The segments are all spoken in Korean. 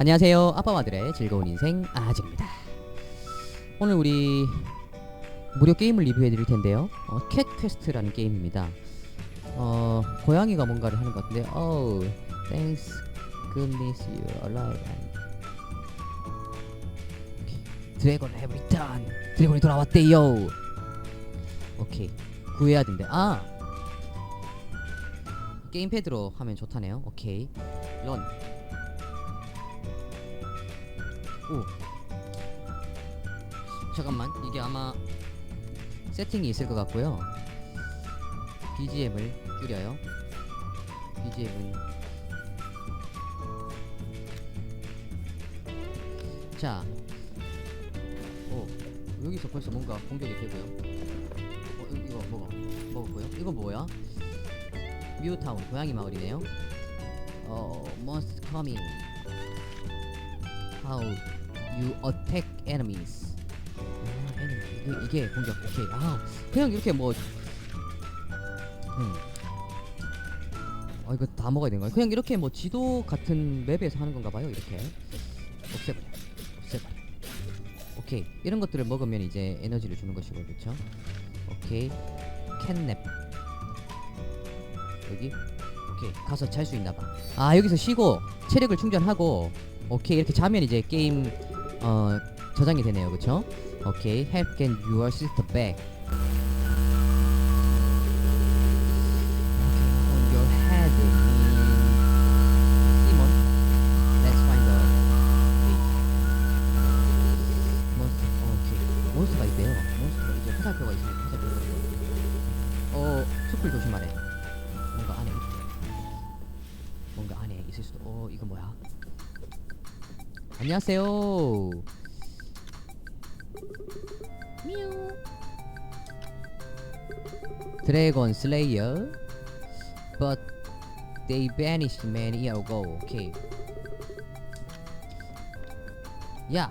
안녕하세요. 아빠마들의 즐거운 인생 아직입니다. 오늘 우리 무료 게임을 리뷰해 드릴 텐데요. 어, 캣 퀘스트라는 게임입니다. 어, 고양이가 뭔가를 하는 것 같은데, oh, thanks goodness you're alive. 드래곤 have returned. 드래곤이 돌아왔대요. 오케이. 구해야 된대. 아! 게임패드로 하면 좋다네요. 오케이. 런. 오. 잠깐만. 이게 아마 세팅이 있을 것 같고요. BGM을 줄여요. BGM은 자. 오. 여기서 벌써 뭔가 공격이 되고요. 어, 이- 이거 먹어. 먹었고요. 이거 뭐야? 뮤타운 고양이 마을이네요. 어, monster coming. You attack enemies. 아, enemy. 이게, 이게 공격. 오케이. 아, 그냥 이렇게 뭐. 음. 어, 이거 다 먹어야 되는 거야? 그냥 이렇게 뭐 지도 같은 맵에서 하는 건가 봐요. 이렇게. 없애버려. 없애버려. 오케이. 이런 것들을 먹으면 이제 에너지를 주는 것이고, 그렇죠? 오케이. 캣냅. 여기. 오케이. 가서 잘 수 있나 봐. 아, 여기서 쉬고 체력을 충전하고 오케이. 이렇게 자면 이제 게임 어 저장이 되네요. 그렇죠? 오케이. Help get your sister back. 안녕하세요. 미우. 드래곤 슬레이어. But they vanished many years ago. 오케이. 야.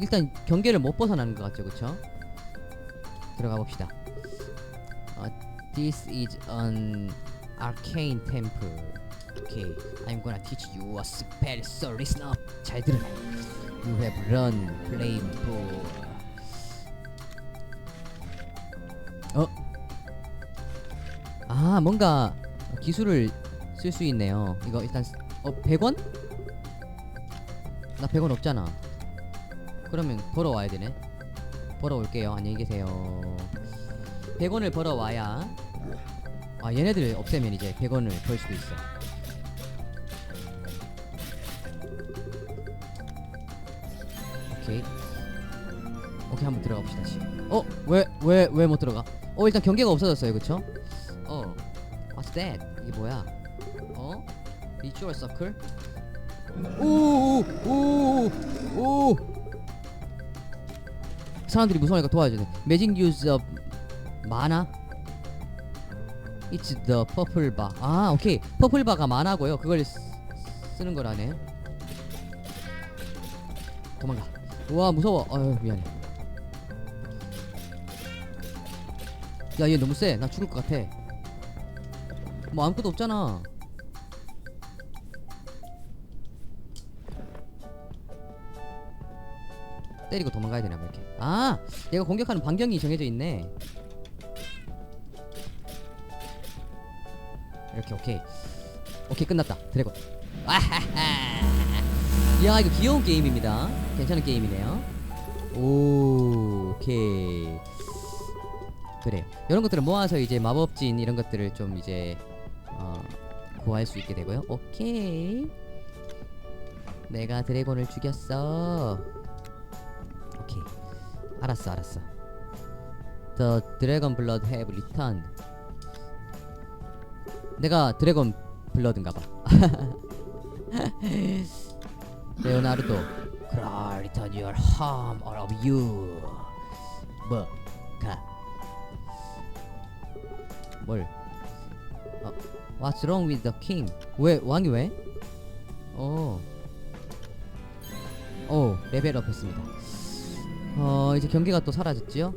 일단 경계를 못 벗어나는 것 같죠, 그쵸? 들어가 봅시다. 어, this is an arcane temple. Okay, I'm gonna teach you a. So listen up. 잘 들으라. You have run flame ball. 어? 아, 뭔가 기술을 쓸 수 있네요. 이거 일단 쓰- 어 100원? 나 100원 없잖아. 그러면 벌어 와야 되네. 벌어 올게요. 안녕히 계세요. 100원을 벌어 와야 아 얘네들 없애면 이제 100원을 벌 수도 있어. 오케이. 오케이 한번 들어가 봅시다. 씨. 어? 왜 왜 왜 못 들어가? 어 일단 경계가 없어졌어요. 그쵸? 어. What's that? 이게 뭐야? 어? Ritual Circle? 오오오오 사람들이 무서우니까 도와줘야 돼. Magic of 만화? It's the purple bar. 아, 오케이. 퍼플 바가 만화고요. 그걸 쓰, 쓰는 거라네. 도망가. 우와, 무서워. 어휴, 미안해. 야, 얘 너무 세. 나 죽을 것 같아. 뭐 아무것도 없잖아. 때리고 도망가야 되나 봐 이렇게. 아, 얘가 공격하는 반경이 정해져 있네. 이렇게 오케이. 오케이 끝났다. 드래곤. 아하하. 야 이거 귀여운 게임입니다. 괜찮은 게임이네요. 오, 오케이. 그래요. 이런 것들을 모아서 이제 마법진 이런 것들을 좀 이제 어, 구할 수 있게 되고요. 오케이. 내가 드래곤을 죽였어. 오케이. 알았어, 알았어. The Dragon Blood have returned. 내가 드래곤 블러드인가 봐. 레오나르도. Cry, return your harm, all of you. 뭐? 가. 뭘? 어, What's wrong with the king? 왜 왕이 왜? 어. 오, 레벨업 했습니다. 어, 이제 경계가 또 사라졌지요?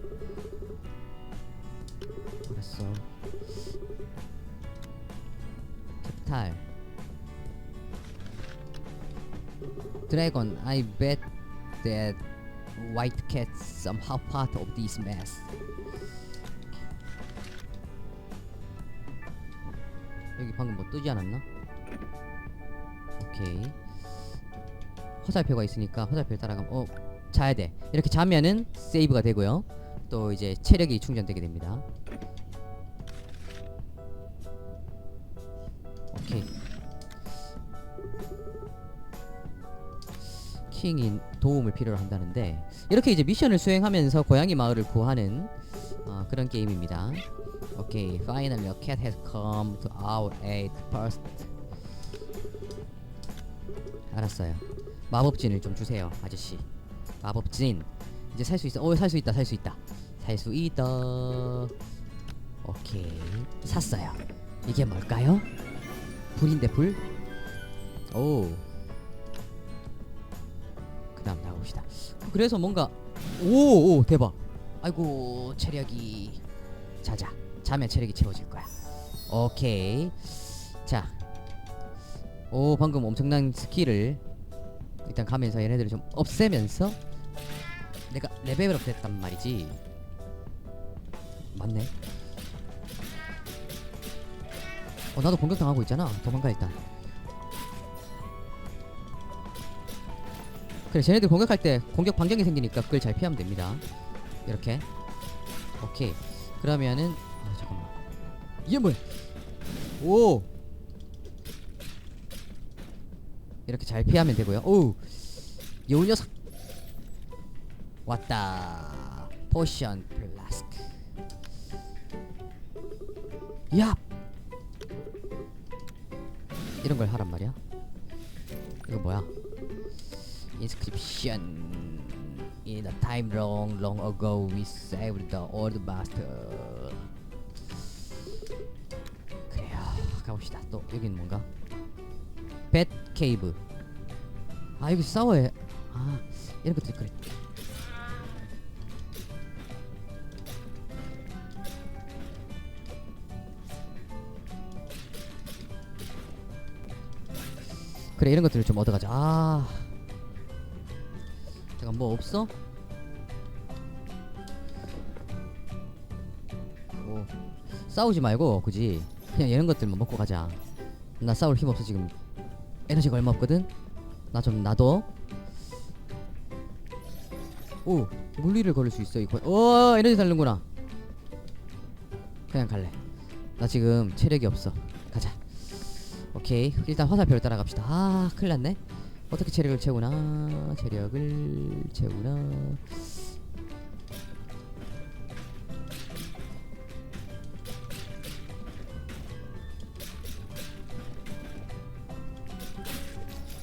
Dragon, I bet that white cat somehow part of this mess. 여기 방금 뭐 뜨지 않았나? 오케이. 화살표가 있으니까 화살표 따라가면 어 자야 돼. 이렇게 자면은 세이브가 되고요. 또 이제 체력이 충전되게 됩니다. 오케이. 킹이 도움을 필요로 한다는데 이렇게 이제 미션을 수행하면서 고양이 마을을 구하는 어, 그런 게임입니다. 오케이, finally a cat has come to our aid first. 알았어요. 마법진을 좀 주세요, 아저씨. 마법진. 이제 살 수 있어. 어, 살 수 있다, 살 수 있다. 살 수 있다. 오케이, 샀어요. 이게 뭘까요? 불인데 불? 오. 그다음 나가봅시다. 그래서 뭔가 오, 오 대박. 아이고 체력이 자자. 자면 체력이 채워질 거야. 오케이. 자. 오 방금 엄청난 스킬을 일단 가면서 얘네들을 좀 없애면서 내가 레벨업 됐단 말이지. 맞네. 어 나도 공격당하고 있잖아. 도망가 일단. 그래 쟤네들 공격할 때 공격 반경이 생기니까 그걸 잘 피하면 됩니다. 이렇게. 오케이. 그러면은 아 잠깐만. 이게 뭐야? 오! 이렇게 잘 피하면 되고요. 오우 여우 녀석. 왔다. 포션 플라스크. 야! 이런 걸 하란 말이야? 이거 뭐야 inscription in a time long long ago we saved the old master 그래요 가봅시다 또 여기는 뭔가 뱃 케이브 아 여기 싸워야 해. 아 이런 것들 그래 그래 이런 것들을 좀 얻어가자 아 잠깐 뭐 없어? 오. 싸우지 말고 굳이 그냥 이런 것들만 먹고 가자. 나 싸울 힘 없어 지금. 에너지가 얼마 없거든? 나 좀 놔둬. 오 물리를 걸을 수 있어 이거 어 에너지 달는구나. 그냥 갈래. 나 지금 체력이 없어. 가자. 오케이. 일단 화살표를 따라갑시다. 아 큰일났네 어떻게 체력을 채우나? 체력을 채우나?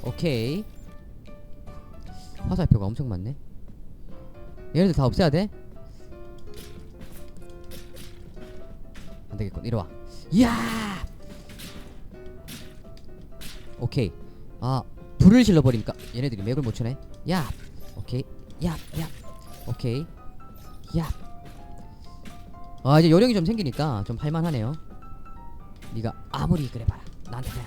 오케이. 화살표가 엄청 많네. 얘네들 다 없애야 돼? 안되겠군. 이리와. 이야! 오케이. 아 불을 질러버리니까. 얘네들이 맥을 못 추네 야 오케이. 야야 오케이. 야아 이제 요령이 좀 생기니까 좀 할만하네요. 네가 아무리 그래봐라. 나한테 그냥.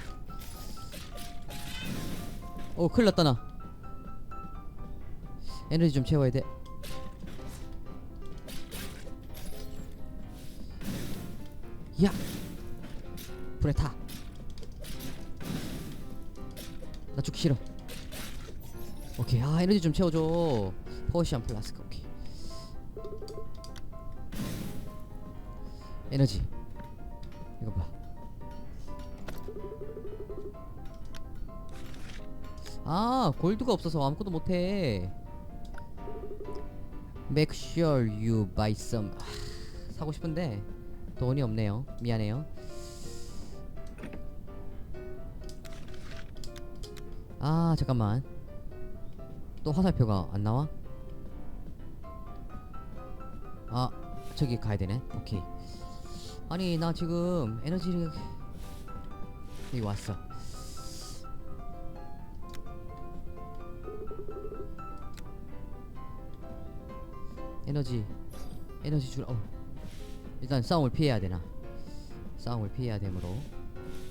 오 큰일 났다 나. 에너지 좀 채워야 돼. 야! 불에 타! 나 죽기 싫어 오케이 아 에너지 좀 채워줘 포션 플라스크 오케이 에너지 이거 봐 아, 골드가 없어서 아무것도 못해. Make sure you buy some. 아, 사고 싶은데 돈이 없네요. 미안해요. 아, 잠깐만. 또 화살표가 안 나와? 아, 저기 가야 되네. 오케이. 아니, 나 지금 에너지를 여기 왔어. 에너지 에너지 줄 어. 일단 싸움을 피해야 되나 싸움을 피해야 되므로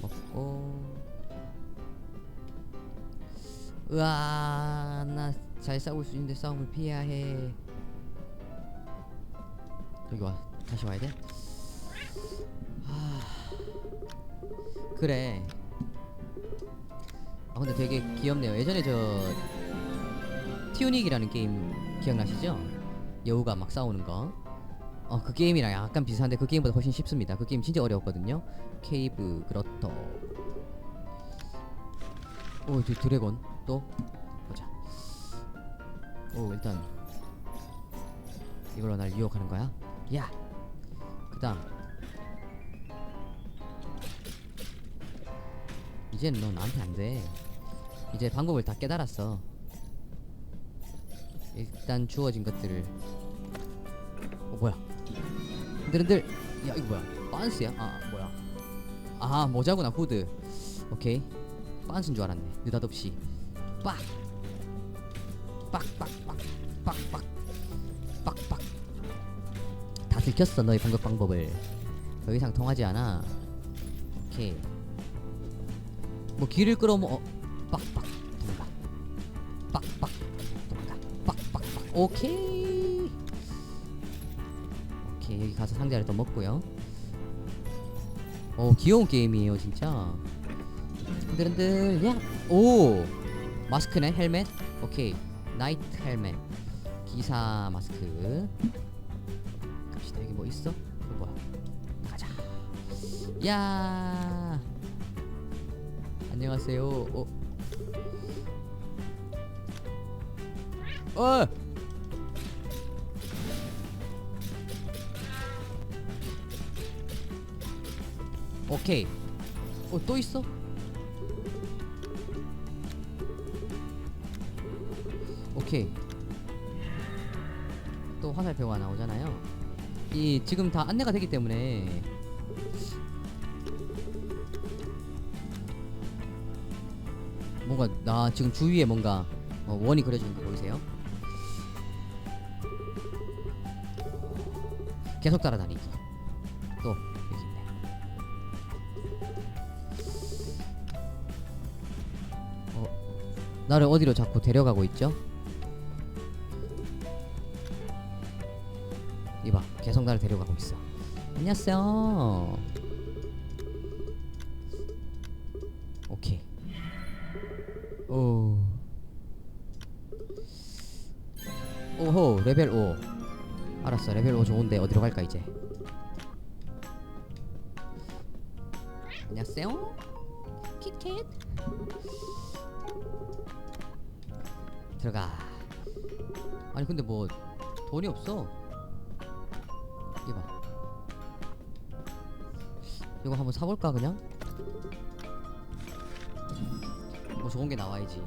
먹고 으아 나 잘 싸울 수 있는데 싸움을 피해야 해 여기 와 다시 와야 돼? 하... 그래 아 근데 되게 귀엽네요 예전에 저 티오닉이라는 게임 기억나시죠? 여우가 막 싸우는 거 어, 그 게임이랑 약간 비슷한데 그 게임보다 훨씬 쉽습니다. 그 게임 진짜 어려웠거든요. 케이브 그렇터. 오, 저 드래곤 또 보자. 오, 일단 이걸로 날 유혹하는 거야. 야. 그다음 이제는 너 나한테 안 돼. 이제 방법을 다 깨달았어. 일단 주어진 것들을 어 뭐야 흔들흔들 야 이거 뭐야 빤스야? 아 뭐야 아 모자구나 후드 오케이 빤스인 줄 알았네 느닷없이 빡. 빡빡빡 빡빡. 빡빡. 다 들켰어 너의 공격 방법을. 더 이상 통하지 않아. 오케이. 뭐 길을 끌어모 어, 빡빡 도망가 빡빡 도망가 빡빡빡. 오케이. 오케이 여기 가서 상자를 또 먹고요. 오 귀여운 게임이에요 진짜. 흔들흔들 야. 오 마스크네 헬멧. 오케이 나이트 헬멧. 기사 마스크. 갑시다 여기 뭐 있어? 이거 뭐야? 가자. 야. 안녕하세요. 어. 어. 오케이. 어, 또 있어? 오케이. 또 화살표가 나오잖아요. 이 지금 다 안내가 되기 때문에 뭔가 나 지금 주위에 뭔가 어, 원이 그려지는 거 보이세요? 계속 따라다니기. 또 여기 있네. 어, 나를 어디로 자꾸 데려가고 있죠? 나를 데려가고 있어. 안녕하세요. 오케이. 오. 오호, 레벨 5. 알았어, 레벨 5 좋은데 어디로 갈까 이제? 안녕하세요. kitkat. 들어가. 아니 근데 뭐 돈이 없어. 이거 한번 사볼까 그냥? 뭐 좋은 게 나와야지.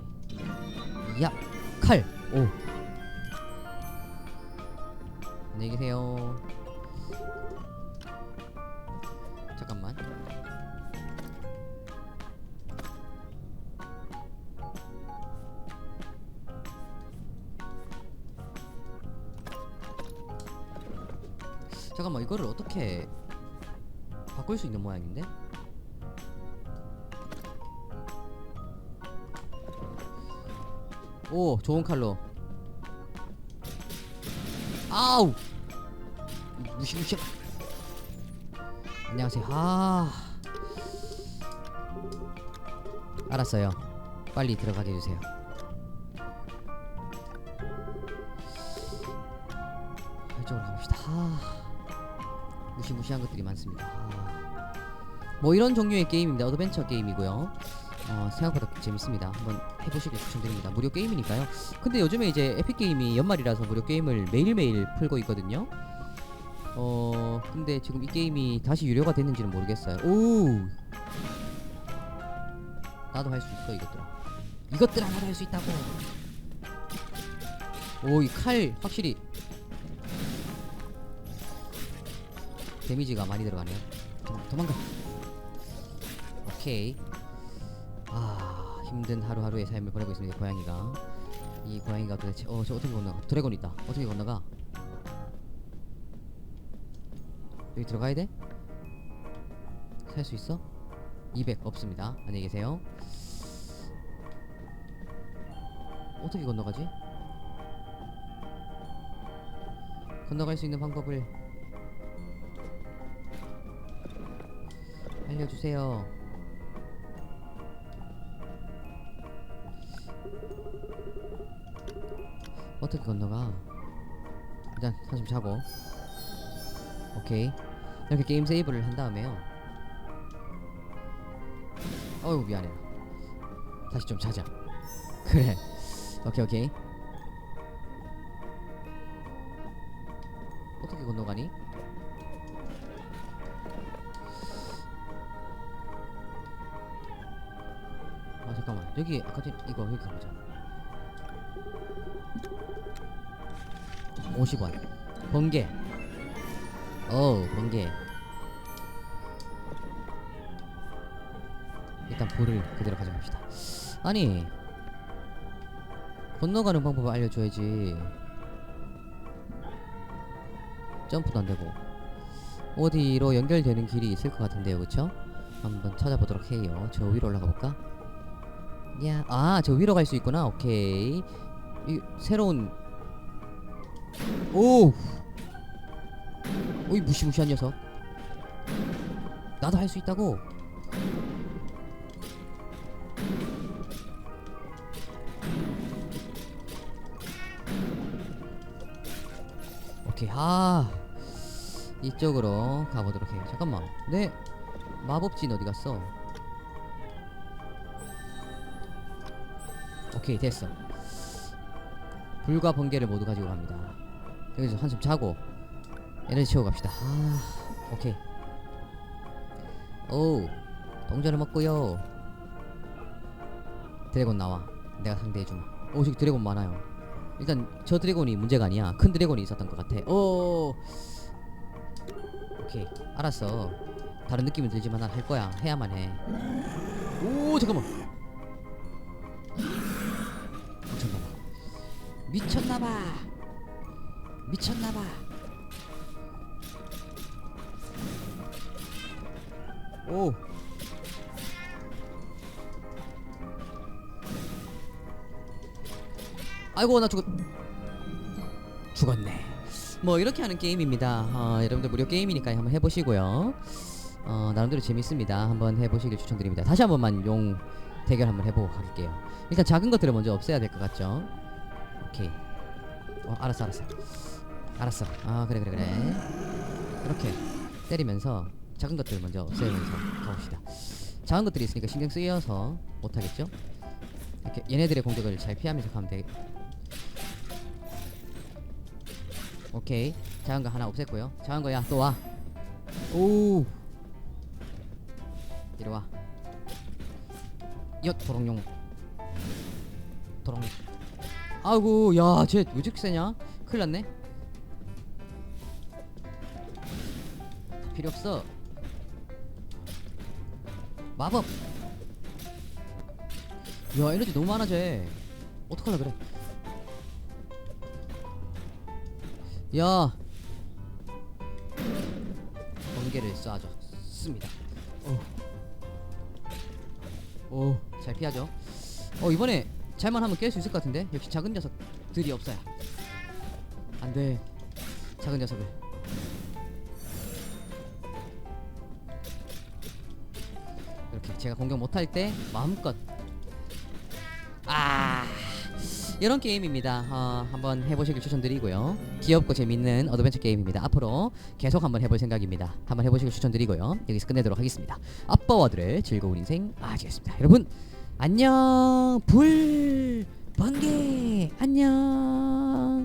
야, 칼. 오. 안녕히 계세요. 잠깐만. 잠깐만 이거를 어떻게 바꿀 수 있는 모양인데? 오 좋은 칼로. 아우! 무시무시. 안녕하세요. 아. 알았어요. 빨리 들어가게 해주세요. 이쪽으로 가봅시다. 아. 무시무시한 것들이 많습니다. 아. 뭐 이런 종류의 게임입니다 어드벤처 게임이고요 어, 생각보다 재밌습니다. 한번 해보시길 추천드립니다. 무료 게임이니까요. 근데 요즘에 이제 에픽 게임이 연말이라서 무료 게임을 매일매일 풀고 있거든요. 어, 근데 지금 이 게임이 다시 유료가 됐는지는 모르겠어요. 오, 나도 할 수 있어 이것들아. 이것들아 나도 할 수 있다고. 오, 이 칼 확실히 데미지가 많이 들어가네요. 도망, 도망가. 오케이. 아 힘든 하루하루의 삶을 보내고 있습니다 고양이가 이 고양이가 도대체 어저 어떻게 건너가 드래곤 있다 어떻게 건너가 여기 들어가야 돼? 살 수 있어? 200 없습니다 안녕히 계세요 어떻게 건너가지? 건너갈 수 있는 방법을 알려주세요. 어떻게 건너가? 일단 한숨 자고. 오케이. 이렇게 게임 세이브를 한 다음에요. 어우 미안해. 다시 좀 자자. 그래. 오케이 오케이. 어떻게 건너가니? 아 잠깐만 여기 아까 전 이거 여기 가보자 50원 번개 어우 번개 일단 불을 그대로 가져갑시다 아니 건너가는 방법을 알려줘야지 점프도 안되고 어디로 연결되는 길이 있을 것 같은데요 그쵸? 한번 찾아보도록 해요 저 위로 올라가 볼까? 야, 아, 저 위로 갈 수 있구나. 오케이. 이 새로운 오. 오이 무시무시한 녀석. 나도 할 수 있다고. 오케이. 아. 이쪽으로 가보도록 해요. 잠깐만. 내 마법진 어디 갔어? 오케이 됐어 불과 번개를 모두 가지고 갑니다 여기서 한숨 자고 에너지 채우고 갑시다. 아 오케이. 오 동전을 먹고요. 드래곤 나와. 내가 상대해주마. 오 저기 드래곤 많아요. 일단 저 드래곤이 문제가 아니야. 큰 드래곤이 있었던 것 같아. 오 오케이. 알았어. 다른 느낌은 들지만 난 할 거야. 해야만 해오 잠깐만. 미쳤나봐. 미쳤나봐 미쳤나봐. 오. 아이고 나 죽었 죽었네. 뭐 이렇게 하는 게임입니다. 어, 여러분들 무료 게임이니까 한번 해보시고요. 어, 나름대로 재밌습니다. 한번 해보시길 추천드립니다. 다시 한 번만 용 대결 한번 해보고 갈게요. 일단 작은 것들을 먼저 없애야 될 것 같죠? 오케이. 어 알았어 알았어 알았어. 아 그래 그래 그래. 이렇게 때리면서 작은 것들 먼저 없애면서 가봅시다. 작은 것들이 있으니까 신경 쓰여서 못하겠죠? 이렇게 얘네들의 공격을 잘 피하면서 가면 돼. 오케이. 작은 거 하나 없앴고요. 작은 거야. 또 와 오. 이리 와. 엿 도롱뇽. 도롱뇽. 아이고 야쟤 왜 저렇게 세냐? 큰일 났네 필요 없어. 마법. 야 에너지 너무 많아 쟤. 어떡하려 그래? 야. 번개를 쏴줬습니다. 오잘 피하죠? 어 이번에 잘만 하면 깰 수 있을 것 같은데? 역시 작은 녀석들이 없어야. 안돼. 작은 녀석을 제가 공격 못할 때 마음껏. 아 이런 게임입니다. 어, 한번 해보시길 추천드리고요. 귀엽고 재밌는 어드벤처 게임입니다. 앞으로 계속 한번 해볼 생각입니다. 한번 해보시길 추천드리고요. 여기서 끝내도록 하겠습니다. 아빠와들의 즐거운 인생 아지겠습니다. 여러분 안녕! 불 번개! 안녕